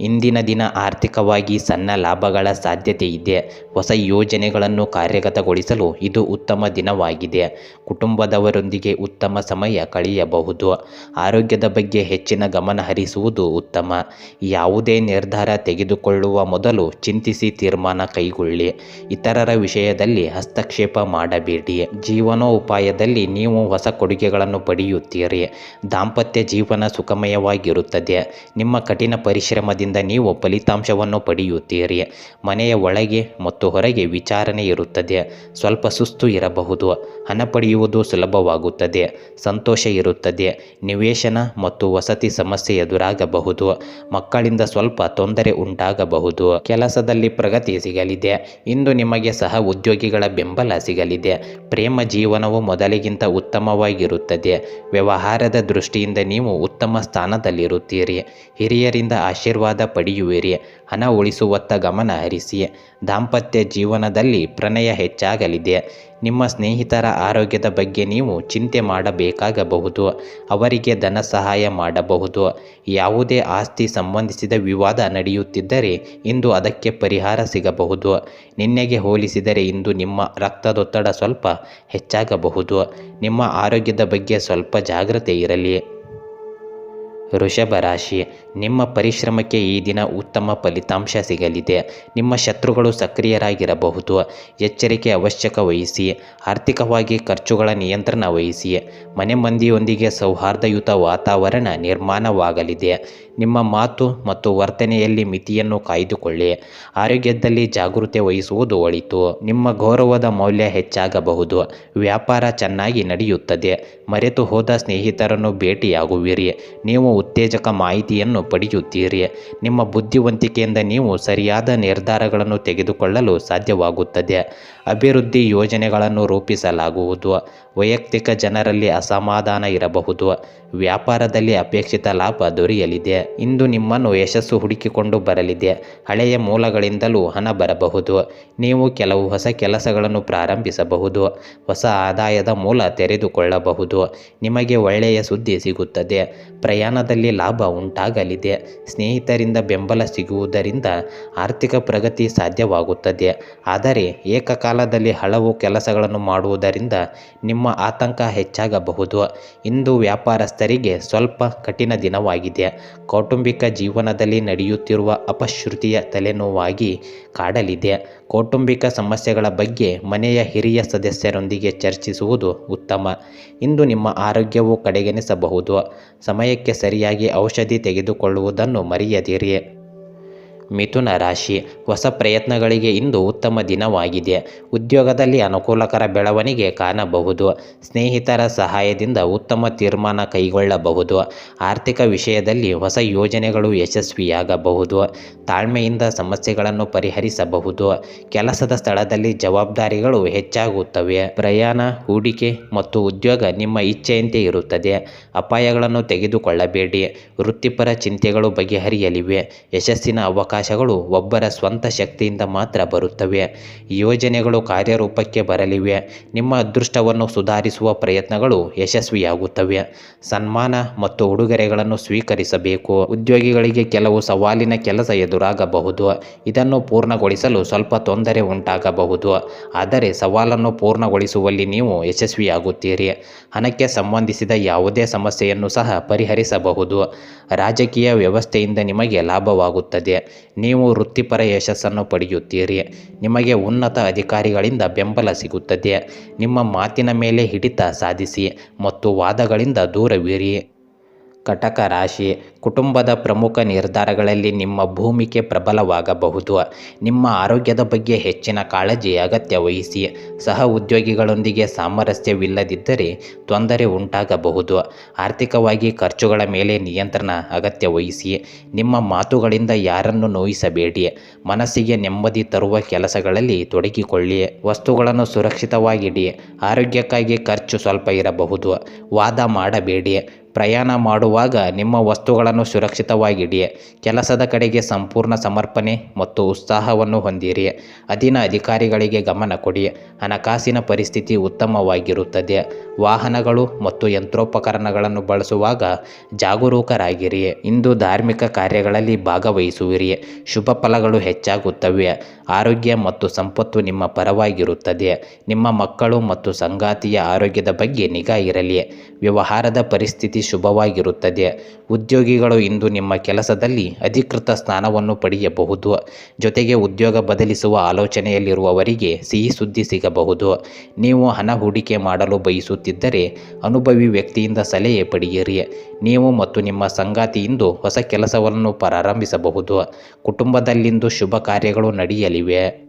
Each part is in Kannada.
ಇಂದಿನ ದಿನ ಆರ್ಥಿಕವಾಗಿ ಸಣ್ಣ ಲಾಭಗಳ ಸಾಧ್ಯತೆ ಇದೆ. ಹೊಸ ಯೋಜನೆಗಳನ್ನು ಕಾರ್ಯಗತಗೊಳಿಸಲು ಇದು ಉತ್ತಮ ದಿನವಾಗಿದೆ. ಕುಟುಂಬದವರೊಂದಿಗೆ ಉತ್ತಮ ಸಮಯ ಕಳೆಯಬಹುದು. ಆರೋಗ್ಯದ ಬಗ್ಗೆ ಹೆಚ್ಚಿನ ಗಮನ ಹರಿಸುವುದು ಉತ್ತಮ. ಯಾವುದೇ ನಿರ್ಧಾರ ತೆಗೆದುಕೊಳ್ಳುವ ಮೊದಲು ಚಿಂತಿಸಿ ತೀರ್ಮಾನ ಕೈಗೊಳ್ಳಿ. ಇತರರ ವಿಷಯದಲ್ಲಿ ಹಸ್ತಕ್ಷೇಪ ಮಾಡಬೇಡಿ. ಜೀವನೋಪಾಯದಲ್ಲಿ ನೀವು ಹೊಸ ಕೊಡುಗೆಗಳನ್ನು ಪಡೆಯುತ್ತೀರಿ. ದಾಂಪತ್ಯ ಜೀವನ ಸುಖಮಯವಾಗಿರುತ್ತದೆ. ನಿಮ್ಮ ಕಠಿಣ ಪರಿಶ್ರಮದಿಂದ ನೀವು ಫಲಿತಾಂಶವನ್ನು ಪಡೆಯುತ್ತೀರಿ. ಮನೆಯ ಒಳಗೆ ಮತ್ತು ಹೊರಗೆ ವಿಚಾರಣೆ ಇರುತ್ತದೆ. ಸ್ವಲ್ಪ ಸುಸ್ತು ಇರಬಹುದು. ಹಣ ಪಡೆಯುವುದು ಸುಲಭವಾಗುತ್ತದೆ. ಸಂತೋಷ ಇರುತ್ತದೆ. ನಿವೇಶನ ಮತ್ತು ವಸತಿ ಸಮಸ್ಯೆ ಎದುರಾಗಬಹುದು. ಮಕ್ಕಳಿಂದ ಸ್ವಲ್ಪ ತೊಂದರೆ ಉಂಟಾಗಬಹುದು. ಕೆಲಸದಲ್ಲಿ ಪ್ರಗತಿ ಸಿಗಲಿದೆ. ಇಂದು ನಿಮಗೆ ಸಹ ಉದ್ಯೋಗಿಗಳ ಬೆಂಬಲ ಸಿಗಲಿದೆ. ಪ್ರೇಮ ಜೀವನವು ಮೊದಲಿಗಿಂತ ಉತ್ತಮವಾಗಿರುತ್ತದೆ. ವ್ಯವಹಾರದ ದೃಷ್ಟಿಯಿಂದ ನೀವು ಉತ್ತಮ ಸ್ಥಾನದಲ್ಲಿರುತ್ತೀರಿ. ಹಿರಿಯರಿಂದ ಆಶೀರ್ವಾದ ಪಡೆಯುವಿರಿ. ಹಣ ಉಳಿಸುವತ್ತ ಗಮನ ಹರಿಸಿ. ದಾಂಪತ್ಯ ಜೀವನದಲ್ಲಿ ಪ್ರಣಯ ಹೆಚ್ಚಾಗಲಿದೆ. ನಿಮ್ಮ ಸ್ನೇಹಿತರ ಆರೋಗ್ಯದ ಬಗ್ಗೆ ನೀವು ಚಿಂತೆ ಮಾಡಬೇಕಾಗಬಹುದು. ಅವರಿಗೆ ಧನ ಸಹಾಯ ಮಾಡಬಹುದು. ಯಾವುದೇ ಆಸ್ತಿ ಸಂಬಂಧಿಸಿದ ವಿವಾದ ನಡೆಯುತ್ತಿದ್ದರೆ ಇಂದು ಅದಕ್ಕೆ ಪರಿಹಾರ ಸಿಗಬಹುದು. ನಿನ್ನೆಗೆ ಹೋಲಿಸಿದರೆ ಇಂದು ನಿಮ್ಮ ರಕ್ತದೊತ್ತಡ ಸ್ವಲ್ಪ ಹೆಚ್ಚಾಗಬಹುದು. ನಿಮ್ಮ ಆರೋಗ್ಯದ ಬಗ್ಗೆ ಸ್ವಲ್ಪ ಜಾಗ್ರತೆ ಇರಲಿ. ವೃಷಭ ರಾಶಿ, ನಿಮ್ಮ ಪರಿಶ್ರಮಕ್ಕೆ ಈ ದಿನ ಉತ್ತಮ ಫಲಿತಾಂಶ ಸಿಗಲಿದೆ. ನಿಮ್ಮ ಶತ್ರುಗಳು ಸಕ್ರಿಯರಾಗಿರಬಹುದು. ಎಚ್ಚರಿಕೆ ಅವಶ್ಯಕ ವಹಿಸಿ, ಆರ್ಥಿಕವಾಗಿ ಖರ್ಚುಗಳ ನಿಯಂತ್ರಣ ವಹಿಸಿ, ಮನೆ ಮಂದಿಯೊಂದಿಗೆ ಸೌಹಾರ್ದಯುತ ವಾತಾವರಣ ನಿರ್ಮಾಣವಾಗಲಿದೆ. ನಿಮ್ಮ ಮಾತು ಮತ್ತು ವರ್ತನೆಯಲ್ಲಿ ಮಿತಿಯನ್ನು ಕಾಯ್ದುಕೊಳ್ಳಿ. ಆರೋಗ್ಯದಲ್ಲಿ ಜಾಗೃತೆ ವಹಿಸುವುದು ಒಳಿತು. ನಿಮ್ಮ ಗೌರವದ ಮೌಲ್ಯ ಹೆಚ್ಚಾಗಬಹುದು. ವ್ಯಾಪಾರ ಚೆನ್ನಾಗಿ ನಡೆಯುತ್ತದೆ. ಮರೆತು ಹೋದ ಸ್ನೇಹಿತರನ್ನು ಭೇಟಿಯಾಗುವಿರಿ. ನೀವು ಉತ್ತೇಜಕ ಮಾಹಿತಿಯನ್ನು ಪಡೆಯುತ್ತೀರಿ. ನಿಮ್ಮ ಬುದ್ಧಿವಂತಿಕೆಯಿಂದ ನೀವು ಸರಿಯಾದ ನಿರ್ಧಾರಗಳನ್ನು ತೆಗೆದುಕೊಳ್ಳಲು ಸಾಧ್ಯವಾಗುತ್ತದೆ. ಅಭಿವೃದ್ಧಿ ಯೋಜನೆಗಳನ್ನು ರೂಪಿಸಲಾಗುವುದು. ವೈಯಕ್ತಿಕ ಜನರಲ್ಲಿ ಅಸಮಾಧಾನ ಇರಬಹುದು. ವ್ಯಾಪಾರದಲ್ಲಿ ಅಪೇಕ್ಷಿತ ಲಾಭ ದೊರೆಯಲಿದೆ. ಇಂದು ನಿಮ್ಮನ್ನು ಯಶಸ್ಸು ಹುಡುಕಿಕೊಂಡು ಬರಲಿದೆ. ಹಳೆಯ ಮೂಲಗಳಿಂದಲೂ ಹಣ ಬರಬಹುದು. ನೀವು ಕೆಲವು ಹೊಸ ಕೆಲಸಗಳನ್ನು ಪ್ರಾರಂಭಿಸಬಹುದು. ಹೊಸ ಆದಾಯದ ಮೂಲ ತೆರೆದುಕೊಳ್ಳಬಹುದು. ನಿಮಗೆ ಒಳ್ಳೆಯ ಸುದ್ದಿ ಸಿಗುತ್ತದೆ. ಪ್ರಯಾಣದಲ್ಲಿ ಲಾಭ ಉಂಟಾಗಲಿದೆ. ಸ್ನೇಹಿತರಿಂದ ಬೆಂಬಲ ಸಿಗುವುದರಿಂದ ಆರ್ಥಿಕ ಪ್ರಗತಿ ಸಾಧ್ಯವಾಗುತ್ತದೆ. ಆದರೆ ಏಕಕಾಲದಲ್ಲಿ ಹಲವು ಕೆಲಸಗಳನ್ನು ಮಾಡುವುದರಿಂದ ನಿಮ್ಮ ಆತಂಕ ಹೆಚ್ಚಾಗಬಹುದು. ಇಂದು ವ್ಯಾಪಾರಸ್ಥರಿಗೆ ಸ್ವಲ್ಪ ಕಠಿಣ ದಿನವಾಗಿದೆ. ಕೌಟುಂಬಿಕ ಜೀವನದಲ್ಲಿ ನಡೆಯುತ್ತಿರುವ ಅಪಶ್ರುತಿಯ ತಲೆನೋವಾಗಿ ಕಾಡಲಿದೆ. ಕೌಟುಂಬಿಕ ಸಮಸ್ಯೆಗಳ ಬಗ್ಗೆ ಮನೆಯ ಹಿರಿಯ ಸದಸ್ಯರೊಂದಿಗೆ ಚರ್ಚಿಸುವುದು ಉತ್ತಮ. ಇಂದು ನಿಮ್ಮ ಆರೋಗ್ಯವು ಕಡೆಗಣಿಸಬಹುದು. ಸಮಯಕ್ಕೆ ಸರಿಯಾಗಿ ಔಷಧಿ ತೆಗೆದುಕೊಳ್ಳುವುದನ್ನು ಮರೆಯದಿರಿ. ಮಿಥುನ ರಾಶಿ. ಹೊಸ ಪ್ರಯತ್ನಗಳಿಗೆ ಇಂದು ಉತ್ತಮ ದಿನವಾಗಿದೆ. ಉದ್ಯೋಗದಲ್ಲಿ ಅನುಕೂಲಕರ ಬೆಳವಣಿಗೆ ಕಾಣಬಹುದು. ಸ್ನೇಹಿತರ ಸಹಾಯದಿಂದ ಉತ್ತಮ ತೀರ್ಮಾನ ಕೈಗೊಳ್ಳಬಹುದು. ಆರ್ಥಿಕ ವಿಷಯದಲ್ಲಿ ಹೊಸ ಯೋಜನೆಗಳು ಯಶಸ್ವಿಯಾಗಬಹುದು. ತಾಳ್ಮೆಯಿಂದ ಸಮಸ್ಯೆಗಳನ್ನು ಪರಿಹರಿಸಬಹುದು. ಕೆಲಸದ ಸ್ಥಳದಲ್ಲಿ ಜವಾಬ್ದಾರಿಗಳು ಹೆಚ್ಚಾಗುತ್ತವೆ. ಪ್ರಯಾಣ, ಹೂಡಿಕೆ ಮತ್ತು ಉದ್ಯೋಗ ನಿಮ್ಮ ಇಚ್ಛೆಯಂತೆ ಇರುತ್ತದೆ. ಅಪಾಯಗಳನ್ನು ತೆಗೆದುಕೊಳ್ಳಬೇಡಿ. ವೃತ್ತಿಪರ ಚಿಂತೆಗಳು ಬಗೆಹರಿಯಲಿವೆ. ಯಶಸ್ಸಿನ ಅವಕಾಶಗಳು ಒಬ್ಬರ ಸ್ವಂತ ಶಕ್ತಿಯಿಂದ ಮಾತ್ರ ಬರುತ್ತವೆ. ಯೋಜನೆಗಳು ಕಾರ್ಯರೂಪಕ್ಕೆ ಬರಲಿವೆ. ನಿಮ್ಮ ಅದೃಷ್ಟವನ್ನು ಸುಧಾರಿಸುವ ಪ್ರಯತ್ನಗಳು ಯಶಸ್ವಿಯಾಗುತ್ತವೆ. ಸನ್ಮಾನ ಮತ್ತು ಉಡುಗೊರೆಗಳನ್ನು ಸ್ವೀಕರಿಸಬೇಕು. ಉದ್ಯೋಗಿಗಳಿಗೆ ಕೆಲವು ಸವಾಲಿನ ಕೆಲಸ ಎದುರಾಗಬಹುದು. ಇದನ್ನು ಪೂರ್ಣಗೊಳಿಸಲು ಸ್ವಲ್ಪ ತೊಂದರೆ ಉಂಟಾಗಬಹುದು. ಆದರೆ ಸವಾಲನ್ನು ಪೂರ್ಣಗೊಳಿಸುವಲ್ಲಿ ನೀವು ಯಶಸ್ವಿಯಾಗುತ್ತೀರಿ. ಹಣಕ್ಕೆ ಸಂಬಂಧಿಸಿದ ಯಾವುದೇ ಸಮಸ್ಯೆಯನ್ನು ಸಹ ಪರಿಹರಿಸಬಹುದು. ರಾಜಕೀಯ ವ್ಯವಸ್ಥೆಯಿಂದ ನಿಮಗೆ ಲಾಭವಾಗುತ್ತದೆ. ನೀವು ವೃತ್ತಿಪರ ಯಶಸ್ಸನ್ನು ಪಡೆಯುತ್ತೀರಿ. ನಿಮಗೆ ಉನ್ನತ ಅಧಿಕಾರಿಗಳಿಂದ ಬೆಂಬಲ ಸಿಗುತ್ತದೆ. ನಿಮ್ಮ ಮಾತಿನ ಮೇಲೆ ಹಿಡಿತ ಸಾಧಿಸಿ ಮತ್ತು ವಾದಗಳಿಂದ ದೂರವಿರಿ. ಕಟಕ ರಾಶಿ, ಕುಟುಂಬದ ಪ್ರಮುಖ ನಿರ್ಧಾರಗಳಲ್ಲಿ ನಿಮ್ಮ ಭೂಮಿಕೆ ಪ್ರಬಲವಾಗಬಹುದು. ನಿಮ್ಮ ಆರೋಗ್ಯದ ಬಗ್ಗೆ ಹೆಚ್ಚಿನ ಕಾಳಜಿ ಅಗತ್ಯ ವಹಿಸಿ. ಸಹ ಉದ್ಯೋಗಿಗಳೊಂದಿಗೆ ಸಾಮರಸ್ಯವಿಲ್ಲದಿದ್ದರೆ ತೊಂದರೆ ಉಂಟಾಗಬಹುದು. ಆರ್ಥಿಕವಾಗಿ ಖರ್ಚುಗಳ ಮೇಲೆ ನಿಯಂತ್ರಣ ಅಗತ್ಯ ವಹಿಸಿ. ನಿಮ್ಮ ಮಾತುಗಳಿಂದ ಯಾರನ್ನು ನೋಯಿಸಬೇಡಿ. ಮನಸ್ಸಿಗೆ ನೆಮ್ಮದಿ ತರುವ ಕೆಲಸಗಳಲ್ಲಿ ತೊಡಗಿಕೊಳ್ಳಿ. ವಸ್ತುಗಳನ್ನು ಸುರಕ್ಷಿತವಾಗಿಡಿ. ಆರೋಗ್ಯಕ್ಕಾಗಿ ಖರ್ಚು ಸ್ವಲ್ಪ ಇರಬಹುದು. ವಾದ ಮಾಡಬೇಡಿ. ಪ್ರಯಾಣ ಮಾಡುವಾಗ ನಿಮ್ಮ ವಸ್ತುಗಳನ್ನು ಸುರಕ್ಷಿತವಾಗಿಡಿ. ಕೆಲಸದ ಕಡೆಗೆ ಸಂಪೂರ್ಣ ಸಮರ್ಪಣೆ ಮತ್ತು ಉತ್ಸಾಹವನ್ನು ಹೊಂದಿರಿ. ಅಧೀನ ಅಧಿಕಾರಿಗಳಿಗೆ ಗಮನ ಕೊಡಿ. ಹಣಕಾಸಿನ ಪರಿಸ್ಥಿತಿ ಉತ್ತಮವಾಗಿರುತ್ತದೆ. ವಾಹನಗಳು ಮತ್ತು ಯಂತ್ರೋಪಕರಣಗಳನ್ನು ಬಳಸುವಾಗ ಜಾಗರೂಕರಾಗಿರಿ. ಇಂದು ಧಾರ್ಮಿಕ ಕಾರ್ಯಗಳಲ್ಲಿ ಭಾಗವಹಿಸುವಿರಿ. ಶುಭ ಫಲಗಳು ಹೆಚ್ಚಾಗುತ್ತವೆ. ಆರೋಗ್ಯ ಮತ್ತು ಸಂಪತ್ತು ನಿಮ್ಮ ಪರವಾಗಿರುತ್ತದೆ. ನಿಮ್ಮ ಮಕ್ಕಳು ಮತ್ತು ಸಂಗಾತಿಯ ಆರೋಗ್ಯದ ಬಗ್ಗೆ ನಿಗಾ ಇರಲಿ. ವ್ಯವಹಾರದ ಪರಿಸ್ಥಿತಿ ಶುಭವಾಗಿರುತ್ತದೆ. ಉದ್ಯೋಗಿಗಳು ಇಂದು ನಿಮ್ಮ ಕೆಲಸದಲ್ಲಿ ಅಧಿಕೃತ ಸ್ಥಾನವನ್ನು ಪಡೆಯಬಹುದು. ಜೊತೆಗೆ ಉದ್ಯೋಗ ಬದಲಿಸುವ ಆಲೋಚನೆಯಲ್ಲಿರುವವರಿಗೆ ಸಿಹಿ ಸುದ್ದಿ ಸಿಗಬಹುದು. ನೀವು ಹಣ ಹೂಡಿಕೆ ಮಾಡಲು ಬಯಸುತ್ತಿದ್ದರೆ ಅನುಭವಿ ವ್ಯಕ್ತಿಯಿಂದ ಸಲಹೆ ಪಡೆಯಿರಿ. ನೀವು ಮತ್ತು ನಿಮ್ಮ ಸಂಗಾತಿ ಇಂದು ಹೊಸ ಕೆಲಸವನ್ನು ಪ್ರಾರಂಭಿಸಬಹುದು. ಕುಟುಂಬದಲ್ಲಿಂದು ಶುಭ ಕಾರ್ಯಗಳು ನಡೆಯಲಿವೆ.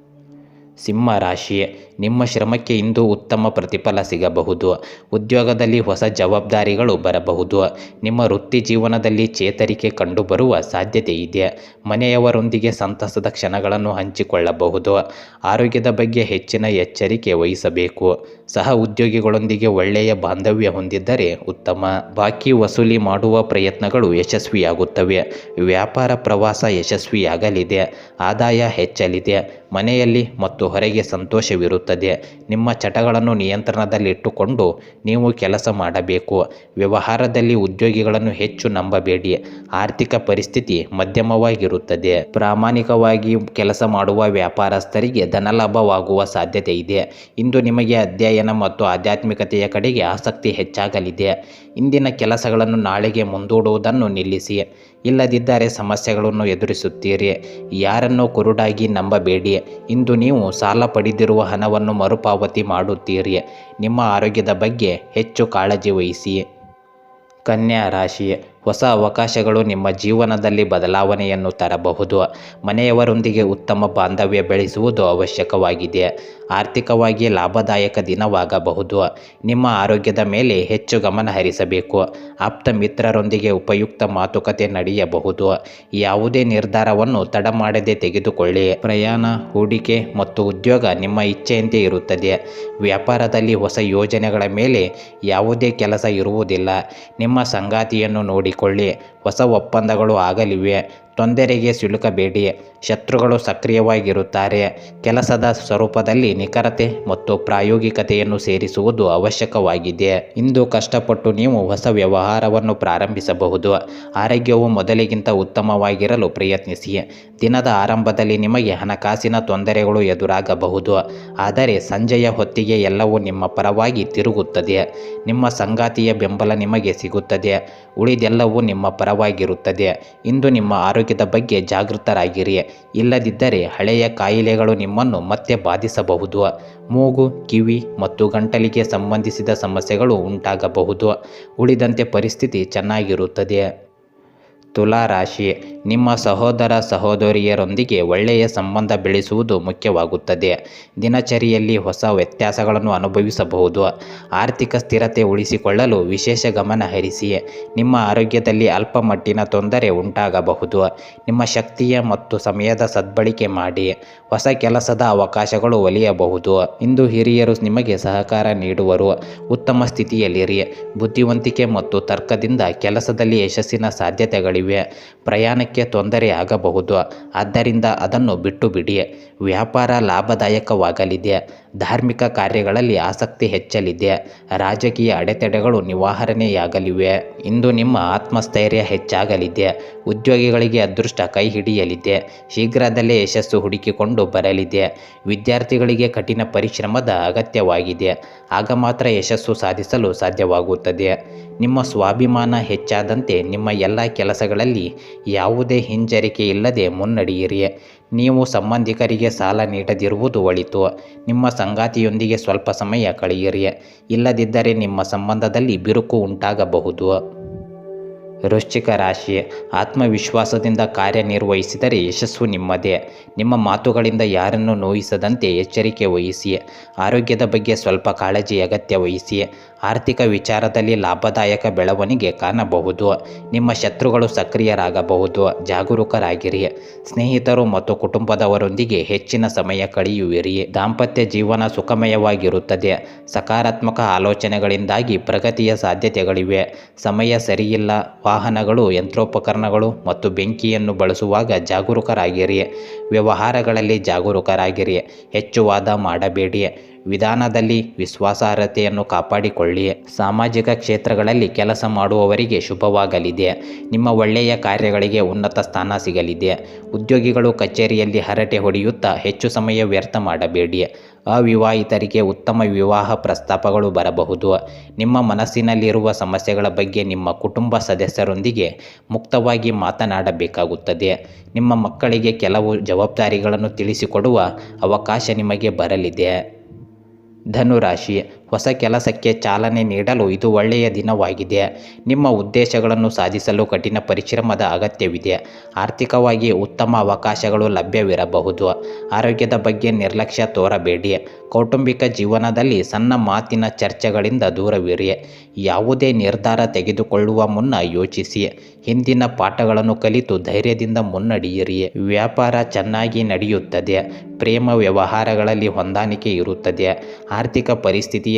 ಸಿಂಹ ರಾಶಿ ನಿಮ್ಮ ಶ್ರಮಕ್ಕೆ ಇಂದು ಉತ್ತಮ ಪ್ರತಿಫಲ ಸಿಗಬಹುದು. ಉದ್ಯೋಗದಲ್ಲಿ ಹೊಸ ಜವಾಬ್ದಾರಿಗಳು ಬರಬಹುದು. ನಿಮ್ಮ ವೃತ್ತಿ ಜೀವನದಲ್ಲಿ ಚೇತರಿಕೆ ಕಂಡುಬರುವ ಸಾಧ್ಯತೆ ಇದೆ. ಮನೆಯವರೊಂದಿಗೆ ಸಂತಸದ ಕ್ಷಣಗಳನ್ನು ಹಂಚಿಕೊಳ್ಳಬಹುದು. ಆರೋಗ್ಯದ ಬಗ್ಗೆ ಹೆಚ್ಚಿನ ಎಚ್ಚರಿಕೆ ವಹಿಸಬೇಕು. ಸಹ ಉದ್ಯೋಗಿಗಳೊಂದಿಗೆ ಒಳ್ಳೆಯ ಬಾಂಧವ್ಯ ಹೊಂದಿದ್ದರೆ ಉತ್ತಮ. ಬಾಕಿ ವಸೂಲಿ ಮಾಡುವ ಪ್ರಯತ್ನಗಳು ಯಶಸ್ವಿಯಾಗುತ್ತವೆ. ವ್ಯಾಪಾರ ಪ್ರವಾಸ ಯಶಸ್ವಿಯಾಗಲಿದೆ. ಆದಾಯ ಹೆಚ್ಚಲಿದೆ. ಮನೆಯಲ್ಲಿ ಮತ್ತು ಹೊರಗೆ ಸಂತೋಷವಿರುತ್ತದೆ. ನಿಮ್ಮ ಚಟಗಳನ್ನು ನಿಯಂತ್ರಣದಲ್ಲಿಟ್ಟುಕೊಂಡು ನೀವು ಕೆಲಸ ಮಾಡಬೇಕು. ವ್ಯವಹಾರದಲ್ಲಿ ಉದ್ಯೋಗಿಗಳನ್ನು ಹೆಚ್ಚು ನಂಬಬೇಡಿ. ಆರ್ಥಿಕ ಪರಿಸ್ಥಿತಿ ಮಧ್ಯಮವಾಗಿರುತ್ತದೆ. ಪ್ರಾಮಾಣಿಕವಾಗಿ ಕೆಲಸ ಮಾಡುವ ವ್ಯಾಪಾರಸ್ಥರಿಗೆ ಧನಲಾಭವಾಗುವ ಸಾಧ್ಯತೆ ಇದೆ. ಇಂದು ನಿಮಗೆ ಅಧ್ಯಯನ ಮತ್ತು ಆಧ್ಯಾತ್ಮಿಕತೆಯ ಕಡೆಗೆ ಆಸಕ್ತಿ ಹೆಚ್ಚಾಗಲಿದೆ. ಇಂದಿನ ಕೆಲಸಗಳನ್ನು ನಾಳೆಗೆ ಮುಂದೂಡುವುದನ್ನು ನಿಲ್ಲಿಸಿ. ಇಲ್ಲದಿದ್ದರೆ ಸಮಸ್ಯೆಗಳನ್ನು ಎದುರಿಸುತ್ತೀರಿ. ಯಾರನ್ನು ಕುರುಡಾಗಿ ನಂಬಬೇಡಿ. ಇಂದು ನೀವು ಸಾಲ ಪಡೆದಿರುವ ಹಣವನ್ನು ಮರುಪಾವತಿ ಮಾಡುತ್ತೀರಿ. ನಿಮ್ಮ ಆರೋಗ್ಯದ ಬಗ್ಗೆ ಹೆಚ್ಚು ಕಾಳಜಿ ವಹಿಸಿ. ಕನ್ಯಾ ರಾಶಿ ಹೊಸ ಅವಕಾಶಗಳು ನಿಮ್ಮ ಜೀವನದಲ್ಲಿ ಬದಲಾವಣೆಯನ್ನು ತರಬಹುದು. ಮನೆಯವರೊಂದಿಗೆ ಉತ್ತಮ ಬಾಂಧವ್ಯ ಬೆಳೆಸುವುದು ಅವಶ್ಯಕವಾಗಿದೆ. ಆರ್ಥಿಕವಾಗಿ ಲಾಭದಾಯಕ ದಿನವಾಗಬಹುದು. ನಿಮ್ಮ ಆರೋಗ್ಯದ ಮೇಲೆ ಹೆಚ್ಚು ಗಮನ ಹರಿಸಬೇಕು. ಆಪ್ತ ಮಿತ್ರರೊಂದಿಗೆ ಉಪಯುಕ್ತ ಮಾತುಕತೆ ನಡೆಯಬಹುದು. ಯಾವುದೇ ನಿರ್ಧಾರವನ್ನು ತಡ ಮಾಡದೆ ತೆಗೆದುಕೊಳ್ಳಿ. ಪ್ರಯಾಣ, ಹೂಡಿಕೆ ಮತ್ತು ಉದ್ಯೋಗ ನಿಮ್ಮ ಇಚ್ಛೆಯಂತೆ ಇರುತ್ತದೆ. ವ್ಯಾಪಾರದಲ್ಲಿ ಹೊಸ ಯೋಜನೆಗಳ ಮೇಲೆ ಯಾವುದೇ ಕೆಲಸ ಇರುವುದಿಲ್ಲ. ನಿಮ್ಮ ಸಂಗಾತಿಯನ್ನು ನೋಡಿಕೊಳ್ಳಿ ಹೊಸ ಒಪ್ಪಂದಗಳು ಆಗಲಿವೆ. ತೊಂದರೆಗೆ ಸಿಲುಕಬೇಡಿ ಶತ್ರುಗಳು ಸಕ್ರಿಯವಾಗಿರುತ್ತಾರೆ. ಕೆಲಸದ ಸ್ವರೂಪದಲ್ಲಿ ನಿಖರತೆ ಮತ್ತು ಪ್ರಾಯೋಗಿಕತೆಯನ್ನು ಸೇರಿಸುವುದು ಅವಶ್ಯಕವಾಗಿದೆ. ಇಂದು ಕಷ್ಟಪಟ್ಟು ನೀವು ಹೊಸ ವ್ಯವಹಾರವನ್ನು ಪ್ರಾರಂಭಿಸಬಹುದು. ಆರೋಗ್ಯವು ಮೊದಲಿಗಿಂತ ಉತ್ತಮವಾಗಿರಲು ಪ್ರಯತ್ನಿಸಿ. ದಿನದ ಆರಂಭದಲ್ಲಿ ನಿಮಗೆ ಹಣಕಾಸಿನ ತೊಂದರೆಗಳು ಎದುರಾಗಬಹುದು. ಆದರೆ ಸಂಜೆಯ ಹೊತ್ತಿಗೆ ಎಲ್ಲವೂ ನಿಮ್ಮ ಪರವಾಗಿ ತಿರುಗುತ್ತದೆ. ನಿಮ್ಮ ಸಂಗಾತಿಯ ಬೆಂಬಲ ನಿಮಗೆ ಸಿಗುತ್ತದೆ. ಉಳಿದೆಲ್ಲವೂ ನಿಮ್ಮ ಪರವಾಗಿರುತ್ತದೆ. ಇಂದು ನಿಮ್ಮ ಆರೋಗ್ಯದ ಬಗ್ಗೆ ಜಾಗೃತರಾಗಿರಿ. ಇಲ್ಲದಿದ್ದರೆ ಹಳೆಯ ಕಾಯಿಲೆಗಳು ನಿಮ್ಮನ್ನು ಮತ್ತೆ ಬಾಧಿಸಬಹುದು. ಮೂಗು, ಕಿವಿ ಮತ್ತು ಗಂಟಲಿಗೆ ಸಂಬಂಧಿಸಿದ ಸಮಸ್ಯೆಗಳು ಉಂಟಾಗಬಹುದು. ಉಳಿದಂತೆ ಪರಿಸ್ಥಿತಿ ಚೆನ್ನಾಗಿರುತ್ತದೆ. ತುಲಾ ರಾಶಿ. ನಿಮ್ಮ ಸಹೋದರ ಸಹೋದರಿಯರೊಂದಿಗೆ ಒಳ್ಳೆಯ ಸಂಬಂಧ ಬೆಳೆಸುವುದು ಮುಖ್ಯವಾಗುತ್ತದೆ. ದಿನಚರಿಯಲ್ಲಿ ಹೊಸ ವ್ಯತ್ಯಾಸಗಳನ್ನು ಅನುಭವಿಸಬಹುದು. ಆರ್ಥಿಕ ಸ್ಥಿರತೆ ಉಳಿಸಿಕೊಳ್ಳಲು ವಿಶೇಷ ಗಮನ ಹರಿಸಿ. ನಿಮ್ಮ ಆರೋಗ್ಯದಲ್ಲಿ ಅಲ್ಪ ಮಟ್ಟಿನ ತೊಂದರೆ ಉಂಟಾಗಬಹುದು. ನಿಮ್ಮ ಶಕ್ತಿಯ ಮತ್ತು ಸಮಯದ ಸದ್ಬಳಕೆ ಮಾಡಿ. ಹೊಸ ಕೆಲಸದ ಅವಕಾಶಗಳು ಒಲಿಯಬಹುದು. ಇಂದು ಹಿರಿಯರು ನಿಮಗೆ ಸಹಕಾರ ನೀಡುವರು. ಉತ್ತಮ ಸ್ಥಿತಿಯಲ್ಲಿರಿ. ಬುದ್ಧಿವಂತಿಕೆ ಮತ್ತು ತರ್ಕದಿಂದ ಕೆಲಸದಲ್ಲಿ ಯಶಸ್ಸಿನ ಸಾಧ್ಯತೆಗಳಿವೆ. ಪ್ರಯಾಣಕ್ಕೆ ತೊಂದರೆ ಆಗಬಹುದು. ಆದ್ದರಿಂದ ಅದನ್ನು ಬಿಟ್ಟು ಬಿಡಿ. ವ್ಯಾಪಾರ ಲಾಭದಾಯಕವಾಗಲಿದೆ. ಧಾರ್ಮಿಕ ಕಾರ್ಯಗಳಲ್ಲಿ ಆಸಕ್ತಿ ಹೆಚ್ಚಲಿದೆ. ರಾಜಕೀಯ ಅಡೆತಡೆಗಳು ನಿವಾರಣೆಯಾಗಲಿವೆ. ಇಂದು ನಿಮ್ಮ ಆತ್ಮಸ್ಥೈರ್ಯ ಹೆಚ್ಚಾಗಲಿದೆ. ಉದ್ಯೋಗಿಗಳಿಗೆ ಅದೃಷ್ಟ ಕೈ ಹಿಡಿಯಲಿದೆ ಶೀಘ್ರದಲ್ಲೇ ಯಶಸ್ಸು ಹುಡುಕಿಕೊಂಡು ಬರಲಿದೆ. ವಿದ್ಯಾರ್ಥಿಗಳಿಗೆ ಕಠಿಣ ಪರಿಶ್ರಮದ ಅಗತ್ಯವಾಗಿದೆ. ಆಗ ಮಾತ್ರ ಯಶಸ್ಸು ಸಾಧಿಸಲು ಸಾಧ್ಯವಾಗುತ್ತದೆ. ನಿಮ್ಮ ಸ್ವಾಭಿಮಾನ ಹೆಚ್ಚಾದಂತೆ ನಿಮ್ಮ ಎಲ್ಲ ಕೆಲಸಗಳಲ್ಲಿ ಯಾವುದೇ ಹಿಂಜರಿಕೆ ಇಲ್ಲದೆ ಮುನ್ನಡೆಯಿರಿ. ನೀವು ಸಂಬಂಧಿಕರಿಗೆ ಸಾಲ ನೀಡದಿರುವುದು ಒಳಿತು. ನಿಮ್ಮ ಸಂಗಾತಿಯೊಂದಿಗೆ ಸ್ವಲ್ಪ ಸಮಯ ಕಳೆಯಿರಿ. ಇಲ್ಲದಿದ್ದರೆ ನಿಮ್ಮ ಸಂಬಂಧದಲ್ಲಿ ಬಿರುಕು ಉಂಟಾಗಬಹುದು. ವೃಶ್ಚಿಕ ರಾಶಿ, ಆತ್ಮವಿಶ್ವಾಸದಿಂದ ಕಾರ್ಯನಿರ್ವಹಿಸಿದರೆ ಯಶಸ್ಸು ನಿಮ್ಮದೇ. ನಿಮ್ಮ ಮಾತುಗಳಿಂದ ಯಾರನ್ನು ನೋಯಿಸದಂತೆ ಎಚ್ಚರಿಕೆ ವಹಿಸಿ. ಆರೋಗ್ಯದ ಬಗ್ಗೆ ಸ್ವಲ್ಪ ಕಾಳಜಿ ಅಗತ್ಯ ವಹಿಸಿ. ಆರ್ಥಿಕ ವಿಚಾರದಲ್ಲಿ ಲಾಭದಾಯಕ ಬೆಳವಣಿಗೆ ಕಾಣಬಹುದು. ನಿಮ್ಮ ಶತ್ರುಗಳು ಸಕ್ರಿಯರಾಗಬಹುದು. ಜಾಗರೂಕರಾಗಿರಿ. ಸ್ನೇಹಿತರು ಮತ್ತು ಕುಟುಂಬದವರೊಂದಿಗೆ ಹೆಚ್ಚಿನ ಸಮಯ ಕಳೆಯುವಿರಿ. ದಾಂಪತ್ಯ ಜೀವನ ಸುಖಮಯವಾಗಿರುತ್ತದೆ. ಸಕಾರಾತ್ಮಕ ಆಲೋಚನೆಗಳಿಂದಾಗಿ ಪ್ರಗತಿಯ ಸಾಧ್ಯತೆಗಳಿವೆ. ಸಮಯ ಸರಿಯಿಲ್ಲ. ವಾಹನಗಳು, ಯಂತ್ರೋಪಕರಣಗಳು ಮತ್ತು ಬೆಂಕಿಯನ್ನು ಬಳಸುವಾಗ ಜಾಗರೂಕರಾಗಿರಿ. ವ್ಯವಹಾರಗಳಲ್ಲಿ ಜಾಗರೂಕರಾಗಿರಿ. ಹೆಚ್ಚು ವಾದ ಮಾಡಬೇಡಿ. ವಿಧಾನದಲ್ಲಿ ವಿಶ್ವಾಸಾರ್ಹತೆಯನ್ನು ಕಾಪಾಡಿಕೊಳ್ಳಿ. ಸಾಮಾಜಿಕ ಕ್ಷೇತ್ರಗಳಲ್ಲಿ ಕೆಲಸ ಮಾಡುವವರಿಗೆ ಶುಭವಾಗಲಿದೆ. ನಿಮ್ಮ ಒಳ್ಳೆಯ ಕಾರ್ಯಗಳಿಗೆ ಉನ್ನತ ಸ್ಥಾನ ಸಿಗಲಿದೆ. ಉದ್ಯೋಗಿಗಳು ಕಚೇರಿಯಲ್ಲಿ ಹರಟೆ ಹೊಡೆಯುತ್ತಾ ಹೆಚ್ಚು ಸಮಯ ವ್ಯರ್ಥ ಮಾಡಬೇಡಿ. ಅವಿವಾಹಿತರಿಗೆ ಉತ್ತಮ ವಿವಾಹ ಪ್ರಸ್ತಾಪಗಳು ಬರಬಹುದು. ನಿಮ್ಮ ಮನಸ್ಸಿನಲ್ಲಿರುವ ಸಮಸ್ಯೆಗಳ ಬಗ್ಗೆ ನಿಮ್ಮ ಕುಟುಂಬ ಸದಸ್ಯರೊಂದಿಗೆ ಮುಕ್ತವಾಗಿ ಮಾತನಾಡಬೇಕಾಗುತ್ತದೆ. ನಿಮ್ಮ ಮಕ್ಕಳಿಗೆ ಕೆಲವು ಜವಾಬ್ದಾರಿಗಳನ್ನು ತಿಳಿಸಿಕೊಡುವ ಅವಕಾಶ ನಿಮಗೆ ಬರಲಿದೆ. धनुराशि है। ಹೊಸ ಕೆಲಸಕ್ಕೆ ಚಾಲನೆ ನೀಡಲು ಇದು ಒಳ್ಳೆಯ ದಿನವಾಗಿದೆ. ನಿಮ್ಮ ಉದ್ದೇಶಗಳನ್ನು ಸಾಧಿಸಲು ಕಠಿಣ ಪರಿಶ್ರಮದ ಅಗತ್ಯವಿದೆ. ಆರ್ಥಿಕವಾಗಿ ಉತ್ತಮ ಅವಕಾಶಗಳು ಲಭ್ಯವಿರಬಹುದು. ಆರೋಗ್ಯದ ಬಗ್ಗೆ ನಿರ್ಲಕ್ಷ್ಯ ತೋರಬೇಡಿ. ಕೌಟುಂಬಿಕ ಜೀವನದಲ್ಲಿ ಸಣ್ಣ ಮಾತಿನ ಚರ್ಚೆಗಳಿಂದ ದೂರವಿರಿ. ಯಾವುದೇ ನಿರ್ಧಾರ ತೆಗೆದುಕೊಳ್ಳುವ ಮುನ್ನ ಯೋಚಿಸಿ. ಹಿಂದಿನ ಪಾಠಗಳನ್ನು ಕಲಿತು ಧೈರ್ಯದಿಂದ ಮುನ್ನಡೆಯಿರಿ. ವ್ಯಾಪಾರ ಚೆನ್ನಾಗಿ ನಡೆಯುತ್ತದೆ. ಪ್ರೇಮ ವ್ಯವಹಾರಗಳಲ್ಲಿ ಹೊಂದಾಣಿಕೆ ಇರುತ್ತದೆ. ಆರ್ಥಿಕ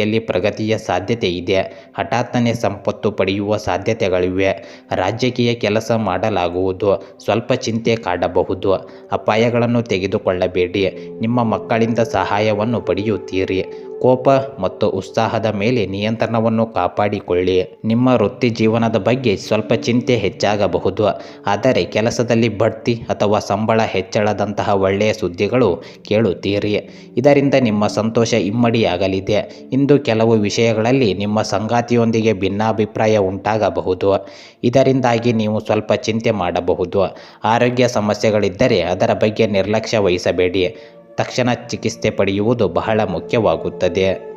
ಪರಿಸ್ಥಿತಿಯಲ್ಲಿ ಪ್ರಗತಿಯ ಸಾಧ್ಯತೆ ಇದೆ. ಹಠಾತ್ತನೆ ಸಂಪತ್ತು ಪಡೆಯುವ ಸಾಧ್ಯತೆಗಳಿವೆ. ರಾಜಕೀಯ ಕೆಲಸ ಮಾಡಲಾಗುವುದು. ಸ್ವಲ್ಪ ಚಿಂತೆ ಕಾಡಬಹುದು. ಅಪಾಯಗಳನ್ನು ತೆಗೆದುಕೊಳ್ಳಬೇಡಿ. ನಿಮ್ಮ ಮಕ್ಕಳಿಂದ ಸಹಾಯವನ್ನು ಪಡೆಯುತ್ತೀರಿ. ಕೋಪ ಮತ್ತು ಉತ್ಸಾಹದ ಮೇಲೆ ನಿಯಂತ್ರಣವನ್ನು ಕಾಪಾಡಿಕೊಳ್ಳಿ. ನಿಮ್ಮ ವೃತ್ತಿ ಜೀವನದ ಬಗ್ಗೆ ಸ್ವಲ್ಪ ಚಿಂತೆ ಹೆಚ್ಚಾಗಬಹುದು. ಆದರೆ ಕೆಲಸದಲ್ಲಿ ಬಡ್ತಿ ಅಥವಾ ಸಂಬಳ ಹೆಚ್ಚಳದಂತಹ ಒಳ್ಳೆಯ ಸುದ್ದಿಗಳು ಕೇಳುತ್ತೀರಿ. ಇದರಿಂದ ನಿಮ್ಮ ಸಂತೋಷ ಇಮ್ಮಡಿಯಾಗಲಿದೆ. ಇಂದು ಕೆಲವು ವಿಷಯಗಳಲ್ಲಿ ನಿಮ್ಮ ಸಂಗಾತಿಯೊಂದಿಗೆ ಭಿನ್ನಾಭಿಪ್ರಾಯ ಉಂಟಾಗಬಹುದು. ಇದರಿಂದಾಗಿ ನೀವು ಸ್ವಲ್ಪ ಚಿಂತೆ ಮಾಡಬಹುದು. ಆರೋಗ್ಯ ಸಮಸ್ಯೆಗಳಿದ್ದರೆ ಅದರ ಬಗ್ಗೆ ನಿರ್ಲಕ್ಷ್ಯ ವಹಿಸಬೇಡಿ. ತಕ್ಷಣ ಚಿಕಿತ್ಸೆ ಪಡೆಯುವುದು ಬಹಳ ಮುಖ್ಯವಾಗುತ್ತದೆ.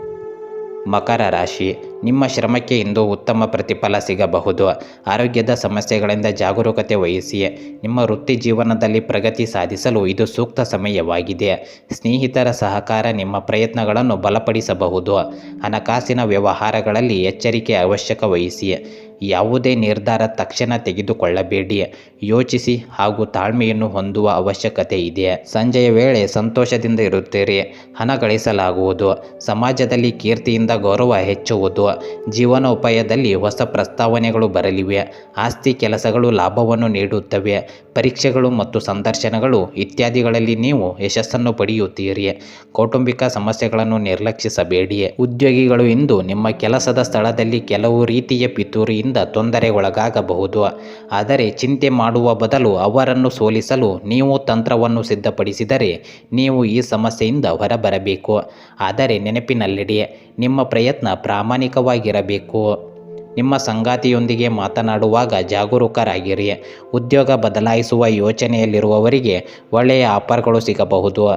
ಮಕರ ರಾಶಿ, ನಿಮ್ಮ ಶ್ರಮಕ್ಕೆ ಇಂದು ಉತ್ತಮ ಪ್ರತಿಫಲ ಸಿಗಬಹುದು. ಆರೋಗ್ಯದ ಸಮಸ್ಯೆಗಳಿಂದ ಜಾಗರೂಕತೆ ವಹಿಸಿ, ನಿಮ್ಮ ವೃತ್ತಿ ಜೀವನದಲ್ಲಿ ಪ್ರಗತಿ ಸಾಧಿಸಲು ಇದು ಸೂಕ್ತ ಸಮಯವಾಗಿದೆ. ಸ್ನೇಹಿತರ ಸಹಕಾರ ನಿಮ್ಮ ಪ್ರಯತ್ನಗಳನ್ನು ಬಲಪಡಿಸಬಹುದು. ಹಣಕಾಸಿನ ವ್ಯವಹಾರಗಳಲ್ಲಿ ಎಚ್ಚರಿಕೆ ಅವಶ್ಯಕ ವಹಿಸಿ ಯಾವುದೇ ನಿರ್ಧಾರ ತಕ್ಷಣ ತೆಗೆದುಕೊಳ್ಳಬೇಡಿ. ಯೋಚಿಸಿ ಹಾಗೂ ತಾಳ್ಮೆಯನ್ನು ಹೊಂದುವ ಅವಶ್ಯಕತೆ ಇದೆ. ಸಂಜೆಯ ವೇಳೆ ಸಂತೋಷದಿಂದ ಇರುತ್ತೀರಿ. ಹಣ ಗಳಿಸಲಾಗುವುದು. ಸಮಾಜದಲ್ಲಿ ಕೀರ್ತಿಯಿಂದ ಗೌರವ ಹೆಚ್ಚುವುದು. ಜೀವನೋಪಾಯದಲ್ಲಿ ಹೊಸ ಪ್ರಸ್ತಾವನೆಗಳು ಬರಲಿವೆ. ಆಸ್ತಿ ಕೆಲಸಗಳು ಲಾಭವನ್ನು ನೀಡುತ್ತವೆ. ಪರೀಕ್ಷೆಗಳು ಮತ್ತು ಸಂದರ್ಶನಗಳು ಇತ್ಯಾದಿಗಳಲ್ಲಿ ನೀವು ಯಶಸ್ಸನ್ನು ಪಡೆಯುತ್ತೀರಿ. ಕೌಟುಂಬಿಕ ಸಮಸ್ಯೆಗಳನ್ನು ನಿರ್ಲಕ್ಷಿಸಬೇಡಿ. ಉದ್ಯೋಗಿಗಳು ಇಂದು ನಿಮ್ಮ ಕೆಲಸದ ಸ್ಥಳದಲ್ಲಿ ಕೆಲವು ರೀತಿಯ ಪಿತೂರಿಯಿಂದ ತೊಂದರೆಗೊಳಗಾಗಬಹುದು. ಆದರೆ ಚಿಂತೆ ಮಾಡುವ ಬದಲು ಅವರನ್ನು ಸೋಲಿಸಲು ನೀವು ತಂತ್ರವನ್ನು ಸಿದ್ಧಪಡಿಸಿದರೆ ನೀವು ಈ ಸಮಸ್ಯೆಯಿಂದ ಹೊರಬರಬೇಕು. ಆದರೆ ನೆನಪಿನಲ್ಲಿಡಿ, ನಿಮ್ಮ ಪ್ರಯತ್ನ ಪ್ರಾಮಾಣಿಕವಾಗಿರಬೇಕು. ನಿಮ್ಮ ಸಂಗಾತಿಯೊಂದಿಗೆ ಮಾತನಾಡುವಾಗ ಜಾಗರೂಕರಾಗಿರಿ. ಉದ್ಯೋಗ ಬದಲಾಯಿಸುವ ಯೋಚನೆಯಲ್ಲಿರುವವರಿಗೆ ಒಳ್ಳೆಯ ಆಫರ್ಗಳು ಸಿಗಬಹುದು.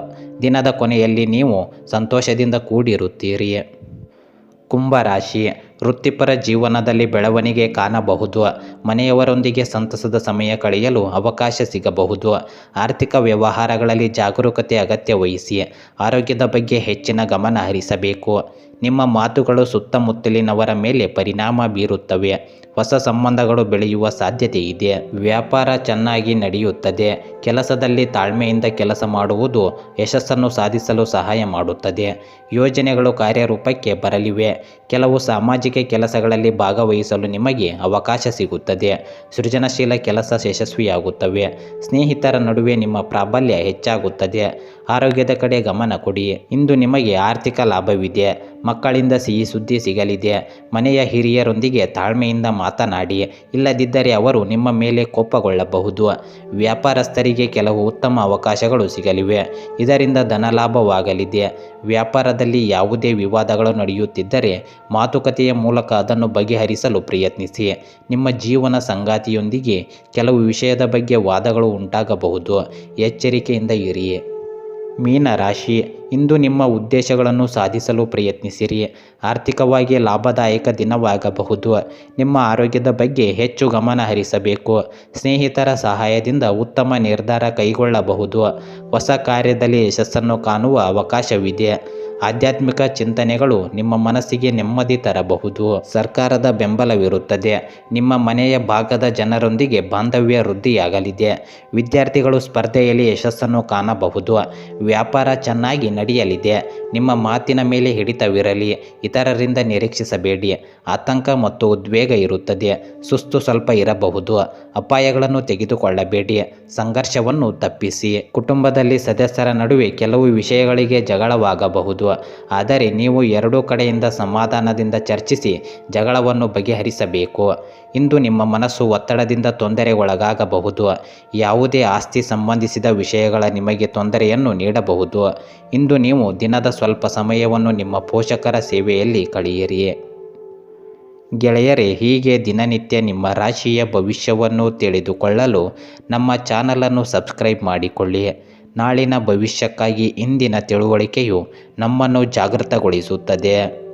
ದಿನದ ಕೊನೆಯಲ್ಲಿ ನೀವು ಸಂತೋಷದಿಂದ ಕೂಡಿರುತ್ತೀರಿ. ಕುಂಭರಾಶಿ ವೃತ್ತಿಪರ ಜೀವನದಲ್ಲಿ ಬೆಳವಣಿಗೆ ಕಾಣಬಹುದು. ಮನೆಯವರೊಂದಿಗೆ ಸಂತಸದ ಸಮಯ ಕಳೆಯಲು ಅವಕಾಶ ಸಿಗಬಹುದು. ಆರ್ಥಿಕ ವ್ಯವಹಾರಗಳಲ್ಲಿ ಜಾಗರೂಕತೆ ಅಗತ್ಯ ವಹಿಸಿ, ಆರೋಗ್ಯದ ಬಗ್ಗೆ ಹೆಚ್ಚಿನ ಗಮನ ಹರಿಸಬೇಕು. ನಿಮ್ಮ ಮಾತುಗಳು ಸುತ್ತಮುತ್ತಲಿನವರ ಮೇಲೆ ಪರಿಣಾಮ ಬೀರುತ್ತವೆ. ಹೊಸ ಸಂಬಂಧಗಳು ಬೆಳೆಯುವ ಸಾಧ್ಯತೆ ಇದೆ. ವ್ಯಾಪಾರ ಚೆನ್ನಾಗಿ ನಡೆಯುತ್ತದೆ. ಕೆಲಸದಲ್ಲಿ ತಾಳ್ಮೆಯಿಂದ ಕೆಲಸ ಮಾಡುವುದು ಯಶಸ್ಸನ್ನು ಸಾಧಿಸಲು ಸಹಾಯ ಮಾಡುತ್ತದೆ. ಯೋಜನೆಗಳು ಕಾರ್ಯರೂಪಕ್ಕೆ ಬರಲಿವೆ. ಕೆಲವು ಸಾಮಾಜಿಕ ಕೆಲಸಗಳಲ್ಲಿ ಭಾಗವಹಿಸಲು ನಿಮಗೆ ಅವಕಾಶ ಸಿಗುತ್ತದೆ. ಸೃಜನಶೀಲ ಕೆಲಸ ಯಶಸ್ವಿಯಾಗುತ್ತವೆ. ಸ್ನೇಹಿತರ ನಡುವೆ ನಿಮ್ಮ ಪ್ರಾಬಲ್ಯ ಹೆಚ್ಚಾಗುತ್ತದೆ. ಆರೋಗ್ಯದ ಕಡೆ ಗಮನ ಕೊಡಿ. ಇಂದು ನಿಮಗೆ ಆರ್ಥಿಕ ಲಾಭವಿದೆ. ಮಕ್ಕಳಿಂದ ಸಿಹಿ ಸುದ್ದಿ ಸಿಗಲಿದೆ. ಮನೆಯ ಹಿರಿಯರೊಂದಿಗೆ ತಾಳ್ಮೆಯಿಂದ ಮಾತನಾಡಿ, ಇಲ್ಲದಿದ್ದರೆ ಅವರು ನಿಮ್ಮ ಮೇಲೆ ಕೋಪಗೊಳ್ಳಬಹುದು. ವ್ಯಾಪಾರಸ್ಥರಿಗೆ ಕೆಲವು ಉತ್ತಮ ಅವಕಾಶಗಳು ಸಿಗಲಿವೆ. ಇದರಿಂದ ಧನಲಾಭವಾಗಲಿದೆ. ವ್ಯಾಪಾರದಲ್ಲಿ ಯಾವುದೇ ವಿವಾದಗಳು ನಡೆಯುತ್ತಿದ್ದರೆ ಮಾತುಕತೆಯ ಮೂಲಕ ಅದನ್ನು ಬಗೆಹರಿಸಲು ಪ್ರಯತ್ನಿಸಿ. ನಿಮ್ಮ ಜೀವನ ಸಂಗಾತಿಯೊಂದಿಗೆ ಕೆಲವು ವಿಷಯದ ಬಗ್ಗೆ ವಾದಗಳು ಉಂಟಾಗಬಹುದು. ಎಚ್ಚರಿಕೆಯಿಂದ ಇರಿ. ಮೀನ ರಾಶಿ ಇಂದು ನಿಮ್ಮ ಉದ್ದೇಶಗಳನ್ನು ಸಾಧಿಸಲು ಪ್ರಯತ್ನಿಸಿರಿ. ಆರ್ಥಿಕವಾಗಿ ಲಾಭದಾಯಕ ದಿನವಾಗಬಹುದು. ನಿಮ್ಮ ಆರೋಗ್ಯದ ಬಗ್ಗೆ ಹೆಚ್ಚು ಗಮನ ಹರಿಸಬೇಕು. ಸ್ನೇಹಿತರ ಸಹಾಯದಿಂದ ಉತ್ತಮ ನಿರ್ಧಾರ ಕೈಗೊಳ್ಳಬಹುದು. ಹೊಸ ಕಾರ್ಯದಲ್ಲಿ ಯಶಸ್ಸನ್ನು ಕಾಣುವ ಅವಕಾಶವಿದೆ. ಆಧ್ಯಾತ್ಮಿಕ ಚಿಂತನೆಗಳು ನಿಮ್ಮ ಮನಸ್ಸಿಗೆ ನೆಮ್ಮದಿ ತರಬಹುದು. ಸರ್ಕಾರದ ಬೆಂಬಲವಿರುತ್ತದೆ. ನಿಮ್ಮ ಮನೆಯ ಭಾಗದ ಜನರೊಂದಿಗೆ ಬಾಂಧವ್ಯ ವೃದ್ಧಿಯಾಗಲಿದೆ. ವಿದ್ಯಾರ್ಥಿಗಳು ಸ್ಪರ್ಧೆಯಲ್ಲಿ ಯಶಸ್ಸನ್ನು ಕಾಣಬಹುದು. ವ್ಯಾಪಾರ ಚೆನ್ನಾಗಿ ನಡೆಯಲಿದೆ. ನಿಮ್ಮ ಮಾತಿನ ಮೇಲೆ ಹಿಡಿತವಿರಲಿ, ಇತರರಿಂದ ನಿರೀಕ್ಷಿಸಬೇಡಿ. ಆತಂಕ ಮತ್ತು ಉದ್ವೇಗ ಇರುತ್ತದೆ. ಸುಸ್ತು ಸ್ವಲ್ಪ ಇರಬಹುದು. ಅಪಾಯಗಳನ್ನು ತೆಗೆದುಕೊಳ್ಳಬೇಡಿ. ಸಂಘರ್ಷವನ್ನು ತಪ್ಪಿಸಿ. ಕುಟುಂಬದಲ್ಲಿ ಸದಸ್ಯರ ನಡುವೆ ಕೆಲವು ವಿಷಯಗಳಿಗೆ ಜಗಳವಾಗಬಹುದು. ಆದರೆ ನೀವು ಎರಡೂ ಕಡೆಯಿಂದ ಸಮಾಧಾನದಿಂದ ಚರ್ಚಿಸಿ ಜಗಳವನ್ನು ಬಗೆಹರಿಸಬೇಕು. ಇಂದು ನಿಮ್ಮ ಮನಸ್ಸು ಒತ್ತಡದಿಂದ ತೊಂದರೆಗೊಳಗಾಗಬಹುದು. ಯಾವುದೇ ಆಸ್ತಿ ಸಂಬಂಧಿಸಿದ ವಿಷಯಗಳ ನಿಮಗೆ ತೊಂದರೆಯನ್ನು ನೀಡಬಹುದು. ಇಂದು ನೀವು ದಿನದ ಸ್ವಲ್ಪ ಸಮಯವನ್ನು ನಿಮ್ಮ ಪೋಷಕರ ಸೇವೆಯಲ್ಲಿ ಕಳೆಯಿರಿ. ಗೆಳೆಯರೇ, ಹೀಗೆ ದಿನನಿತ್ಯ ನಿಮ್ಮ ರಾಶಿಯ ಭವಿಷ್ಯವನ್ನು ತಿಳಿದುಕೊಳ್ಳಲು ನಮ್ಮ ಚಾನಲನ್ನು ಸಬ್ಸ್ಕ್ರೈಬ್ ಮಾಡಿಕೊಳ್ಳಿ. ನಾಳಿನ ಭವಿಷ್ಯಕ್ಕಾಗಿ ಇಂದಿನ ತಿಳುವಳಿಕೆಯು ನಮ್ಮನ್ನು ಜಾಗೃತಗೊಳಿಸುತ್ತದೆ.